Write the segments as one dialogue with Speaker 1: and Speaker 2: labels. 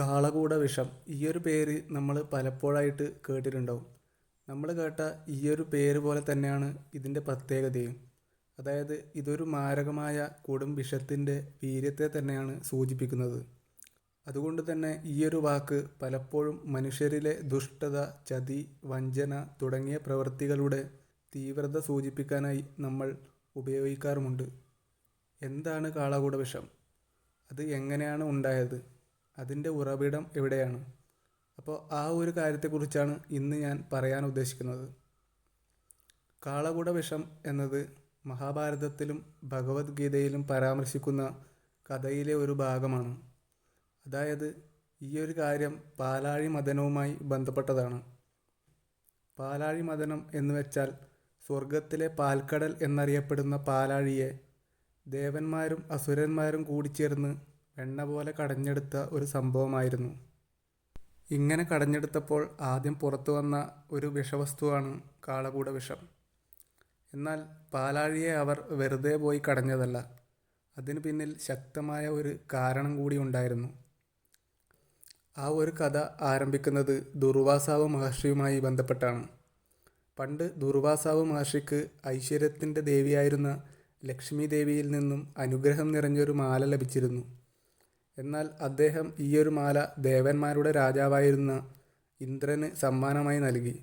Speaker 1: കാളകൂട വിഷം ഈ ഒരു പേര് നമ്മൾ പലപ്പോഴായിട്ട് കേട്ടിട്ടുണ്ടാവും. നമ്മൾ കേട്ട ഈ ഒരു പേര് പോലെ തന്നെയാണ് ഇതിന്റെ പ്രത്യേകതയും. അതായത് ഇതൊരു മാരകമായ കൊടും വിഷത്തിന്റെ വീര്യത്തെ തന്നെയാണ് സൂചിപ്പിക്കുന്നത്. അതുകൊണ്ട് തന്നെ ഈയൊരു വാക്ക് പലപ്പോഴും മനുഷ്യരിലെ ദുഷ്ടത ചതി വഞ്ചന തുടങ്ങിയ പ്രവൃത്തികളുടെ തീവ്രത സൂചിപ്പിക്കാനായി നമ്മൾ ഉപയോഗിക്കാറുമുണ്ട്. എന്താണ് കാളകൂട വിഷം? അത് എങ്ങനെയാണ് ഉണ്ടായത്? അതിന്റെ ഉറവിടം എവിടെയാണ്? അപ്പോൾ ആ ഒരു കാര്യത്തെക്കുറിച്ചാണ് ഇന്ന് ഞാൻ പറയാൻ ഉദ്ദേശിക്കുന്നത്. കാളകൂട വിഷം എന്നത് മഹാഭാരതത്തിലും ഭഗവത്ഗീതയിലും പരാമർശിക്കുന്ന കഥയിലെ ഒരു ഭാഗമാണ്. അതായത് ഈ ഒരു കാര്യം പാലാഴി മദനവുമായി ബന്ധപ്പെട്ടതാണ്. പാലാഴി മദനം എന്ന് വെച്ചാൽ സ്വർഗത്തിലെ പാൽക്കടൽ എന്നറിയപ്പെടുന്ന പാലാഴിയെ ദേവന്മാരും അസുരന്മാരും കൂടിച്ചേർന്ന് വെണ്ണ പോലെ കടഞ്ഞെടുത്ത ഒരു സംഭവമായിരുന്നു. ഇങ്ങനെ കടഞ്ഞെടുത്തപ്പോൾ ആദ്യം പുറത്തു വന്ന ഒരു വിഷവസ്തുവാണ് കാളകൂട വിഷം. എന്നാൽ പാലാഴിയെ അവർ വെറുതെ പോയി കടഞ്ഞതല്ല. അതിനു പിന്നിൽ ശക്തമായ ഒരു കാരണം കൂടി ഉണ്ടായിരുന്നു. ആ ഒരു കഥ ആരംഭിക്കുന്നത് ദുർവാസാവ് മഹർഷിയുമായി ബന്ധപ്പെട്ടാണ്. പണ്ട് ദുർവാസാവ് മഹർഷിക്ക് ഐശ്വര്യത്തിന്റെ ദേവിയായിരുന്ന ലക്ഷ്മി ദേവിയിൽ നിന്നും അനുഗ്രഹം നിറഞ്ഞൊരു മാല ലഭിച്ചിരുന്നു. എന്നാൽ അദ്ദേഹം ഈയൊരു മാല ദേവന്മാരുടെ രാജാവായിരുന്ന ഇന്ദ്രന് സമ്മാനമായി നൽകി.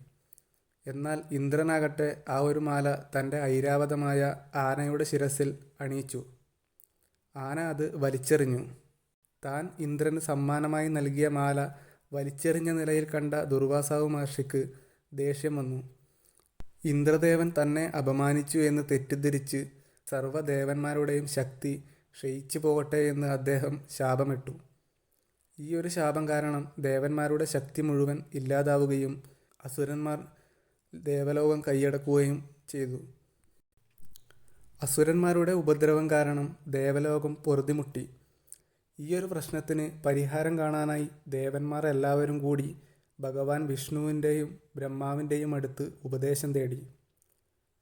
Speaker 1: എന്നാൽ ഇന്ദ്രനാകട്ടെ ആ ഒരു മാല തന്റെ ഐരാവതമായ ആനയുടെ ശിരസിൽ അണിയിച്ചു. ആന അത് വലിച്ചെറിഞ്ഞു. താൻ ഇന്ദ്രന് സമ്മാനമായി നൽകിയ മാല വലിച്ചെറിഞ്ഞ നിലയിൽ കണ്ട ദുർവാസാവ് മഹർഷിക്ക് ദേഷ്യം വന്നു. ഇന്ദ്രദേവൻ തന്നെ അപമാനിച്ചു എന്ന് തെറ്റിദ്ധരിച്ച് സർവദേവന്മാരുടെയും ശക്തി ക്ഷയിച്ചു പോകട്ടെ എന്ന് അദ്ദേഹം ശാപമിട്ടു. ഈ ഒരു ശാപം കാരണം ദേവന്മാരുടെ ശക്തി മുഴുവൻ ഇല്ലാതാവുകയും അസുരന്മാർ ദേവലോകം കൈയടക്കുകയും ചെയ്തു. അസുരന്മാരുടെ ഉപദ്രവം കാരണം ദേവലോകം പൊറുതിമുട്ടി. ഈ ഒരു പ്രശ്നത്തിന് പരിഹാരം കാണാനായി ദേവന്മാർ എല്ലാവരും കൂടി ഭഗവാൻ വിഷ്ണുവിന്റെയും ബ്രഹ്മാവിന്റെയും അടുത്ത് ഉപദേശം തേടി.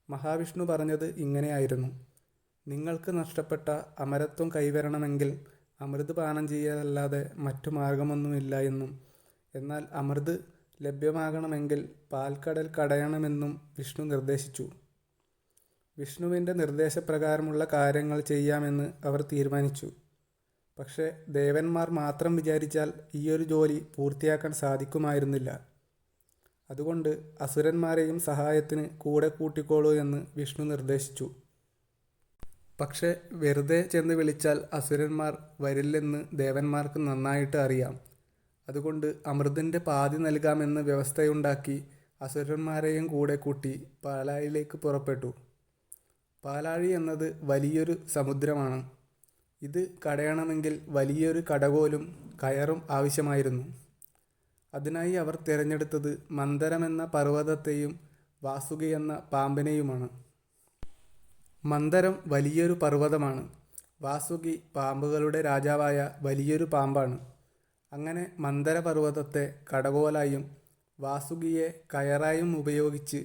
Speaker 1: മഹാവിഷ്ണു പറഞ്ഞത് ഇങ്ങനെയായിരുന്നു. നിങ്ങൾക്ക് നഷ്ടപ്പെട്ട അമരത്വം കൈവരണമെങ്കിൽ അമൃത് പാനം ചെയ്യാനല്ലാതെ മറ്റു മാർഗമൊന്നുമില്ല എന്നും എന്നാൽ അമൃത് ലഭ്യമാകണമെങ്കിൽ പാൽക്കടൽ കടയണമെന്നും വിഷ്ണു നിർദ്ദേശിച്ചു. വിഷ്ണുവിന്റെ നിർദ്ദേശപ്രകാരമുള്ള കാര്യങ്ങൾ ചെയ്യാമെന്ന് അവർ തീരുമാനിച്ചു. പക്ഷേ ദേവന്മാർ മാത്രം വിചാരിച്ചാൽ ഈയൊരു ജോലി പൂർത്തിയാക്കാൻ സാധിക്കുമായിരുന്നില്ല. അതുകൊണ്ട് അസുരന്മാരെയും സഹായത്തിന് കൂടെ കൂട്ടിക്കോളൂ എന്ന് വിഷ്ണു നിർദ്ദേശിച്ചു. പക്ഷേ വെറുതെ ചെന്ന് വിളിച്ചാൽ അസുരന്മാർ വരില്ലെന്ന് ദേവന്മാർക്ക് നന്നായിട്ട് അറിയാം. അതുകൊണ്ട് അമൃതിന്റെ പാതി നൽകാമെന്ന് വ്യവസ്ഥയുണ്ടാക്കി അസുരന്മാരെയും കൂടെ കൂട്ടി പാലാഴിയിലേക്ക് പുറപ്പെട്ടു. പാലാഴി എന്നത് വലിയൊരു സമുദ്രമാണ്. ഇത് കടയണമെങ്കിൽ വലിയൊരു കടകോലും കയറും ആവശ്യമായിരുന്നു. അതിനായി അവർ തിരഞ്ഞെടുത്തത് മന്ദരമെന്ന പർവതത്തെയും വാസുകി എന്ന പാമ്പിനെയുമാണ്. മന്ദരം വലിയൊരു പർവതമാണ്. വാസുകി പാമ്പുകളുടെ രാജാവായ വലിയൊരു പാമ്പാണ്. അങ്ങനെ മന്ദരപർവതത്തെ കടകോലായും വാസുകിയെ കയറായും ഉപയോഗിച്ച്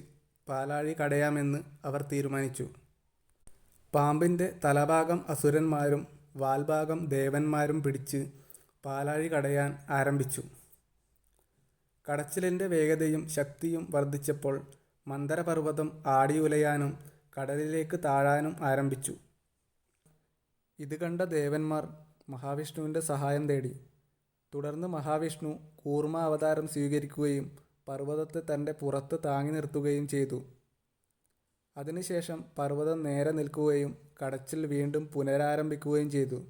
Speaker 1: പാലാഴി കടയാമെന്ന് അവർ തീരുമാനിച്ചു. പാമ്പിന്റെ തലഭാഗം അസുരന്മാരും വാൽഭാഗം ദേവന്മാരും പിടിച്ച് പാലാഴി കടയാൻ ആരംഭിച്ചു. കടച്ചിലിന്റെ വേഗതയും ശക്തിയും വർദ്ധിച്ചപ്പോൾ മന്ദരപർവതം ആടിയുലയാനും കടലിലേക്ക് താഴാനും ആരംഭിച്ചു. ഇത് കണ്ട ദേവന്മാർ മഹാവിഷ്ണുവിന്റെ സഹായം തേടി. തുടർന്ന് മഹാവിഷ്ണു കൂർമ്മ അവതാരം സ്വീകരിക്കുകയും പർവതത്തെ തന്റെ പുറത്ത് താങ്ങി നിർത്തുകയും ചെയ്തു. അതിനുശേഷം പർവതം നേരെ നിൽക്കുകയും കടച്ചിൽ വീണ്ടും പുനരാരംഭിക്കുകയും ചെയ്തു.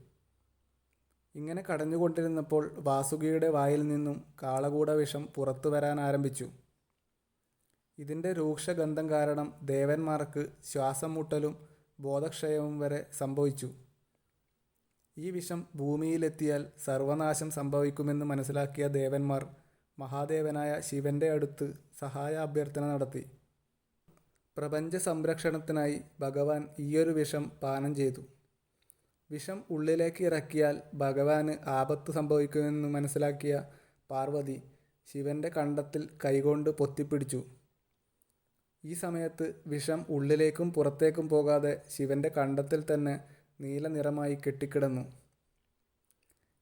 Speaker 1: ഇങ്ങനെ കടഞ്ഞുകൊണ്ടിരുന്നപ്പോൾ വാസുകിയുടെ വായിൽ നിന്നും കാളകൂട വിഷം പുറത്തു വരാൻ ആരംഭിച്ചു. ഇതിന്റെ രൂക്ഷഗന്ധം കാരണം ദേവന്മാർക്ക് ശ്വാസം മുട്ടലും ബോധക്ഷയവും വരെ സംഭവിച്ചു. ഈ വിഷം ഭൂമിയിലെത്തിയാൽ സർവനാശം സംഭവിക്കുമെന്ന് മനസ്സിലാക്കിയ ദേവന്മാർ മഹാദേവനായ ശിവന്റെ അടുത്ത് സഹായ അഭ്യർത്ഥന നടത്തി. പ്രപഞ്ച സംരക്ഷണത്തിനായി ഭഗവാൻ ഈയൊരു വിഷം പാനം ചെയ്തു. വിഷം ഉള്ളിലേക്ക് ഇറക്കിയാൽ ഭഗവാന് ആപത്ത് സംഭവിക്കുമെന്ന് മനസ്സിലാക്കിയ പാർവതി ശിവന്റെ കണ്ടത്തിൽ കൈകൊണ്ട് പൊത്തിപ്പിടിച്ചു. ഈ സമയത്ത് വിഷം ഉള്ളിലേക്കും പുറത്തേക്കും പോകാതെ ശിവന്റെ കണ്ടത്തിൽ തന്നെ നീല നിറമായി കെട്ടിക്കിടന്നു.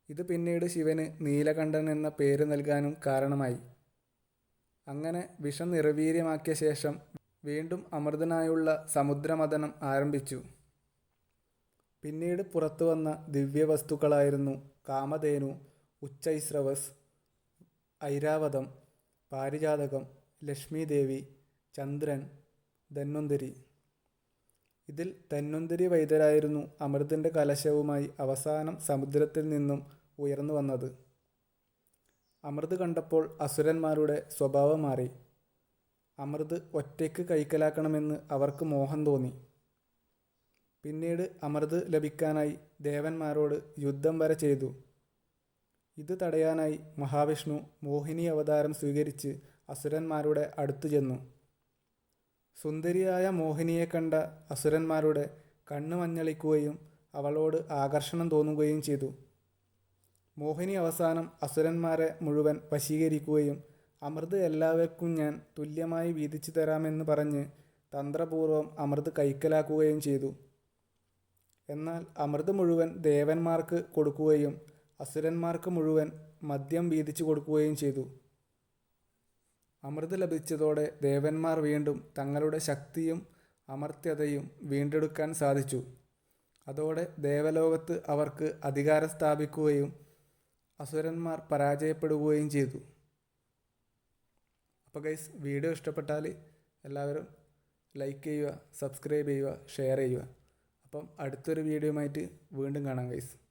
Speaker 1: ഇത് പിന്നീട് ശിവന് നീലകണ്ഠൻ എന്ന പേര് നൽകാനും കാരണമായി. അങ്ങനെ വിഷം നിർവീര്യമാക്കിയ ശേഷം വീണ്ടും അമൃതനായുള്ള സമുദ്രമഥനം ആരംഭിച്ചു. പിന്നീട് പുറത്തു വന്ന ദിവ്യവസ്തുക്കളായിരുന്നു കാമധേനു ഉച്ചൈസ്രവസ് ഐരാവതം പാരിജാതകം ലക്ഷ്മീദേവി ചന്ദ്രൻ ധന്വന്തരി. ഇതിൽ ധന്വന്തരി വൈദ്യരായിരുന്നു അമൃതിന്റെ കലശവുമായി അവസാനം സമുദ്രത്തിൽ നിന്നും ഉയർന്നു വന്നത്. അമൃത് കണ്ടപ്പോൾ അസുരന്മാരുടെ സ്വഭാവം മാറി. അമൃത് ഒറ്റയ്ക്ക് കൈക്കലാക്കണമെന്ന് അവർക്ക് മോഹം തോന്നി. പിന്നീട് അമൃത് ലഭിക്കാനായി ദേവന്മാരോട് യുദ്ധം വരെ ചെയ്തു. ഇത് തടയാനായി മഹാവിഷ്ണു മോഹിനി അവതാരം സ്വീകരിച്ച് അസുരന്മാരുടെ അടുത്തു ചെന്നു. സുന്ദരിയായ മോഹിനിയെ കണ്ട അസുരന്മാരുടെ കണ്ണ് മഞ്ഞളിക്കുകയും അവളോട് ആകർഷണം തോന്നുകയും ചെയ്തു. മോഹിനി അവസാനം അസുരന്മാരെ മുഴുവൻ വശീകരിക്കുകയും അമൃത് എല്ലാവർക്കും ഞാൻ തുല്യമായി വീതിച്ചു തരാമെന്ന് പറഞ്ഞ് തന്ത്രപൂർവം അമൃത് കൈക്കലാക്കുകയും ചെയ്തു. എന്നാൽ അമൃത് മുഴുവൻ ദേവന്മാർക്ക് കൊടുക്കുകയും അസുരന്മാർക്ക് മുഴുവൻ മദ്യം വീതിച്ചു കൊടുക്കുകയും ചെയ്തു. അമൃത് ലഭിച്ചതോടെ ദേവന്മാർ വീണ്ടും തങ്ങളുടെ ശക്തിയും അമർത്യതയും വീണ്ടെടുക്കാൻ സാധിച്ചു. അതോടെ ദേവലോകത്ത് അവർക്ക് അധികാരം സ്ഥാപിക്കുകയും അസുരന്മാർ പരാജയപ്പെടുകയും ചെയ്തു. അപ്പോൾ ഗൈസ് വീഡിയോ ഇഷ്ടപ്പെട്ടാൽ എല്ലാവരും ലൈക്ക് ചെയ്യുക സബ്സ്ക്രൈബ് ചെയ്യുക ഷെയർ ചെയ്യുക. അപ്പം അടുത്തൊരു വീഡിയോയുമായിട്ട് വീണ്ടും കാണാം ഗൈസ്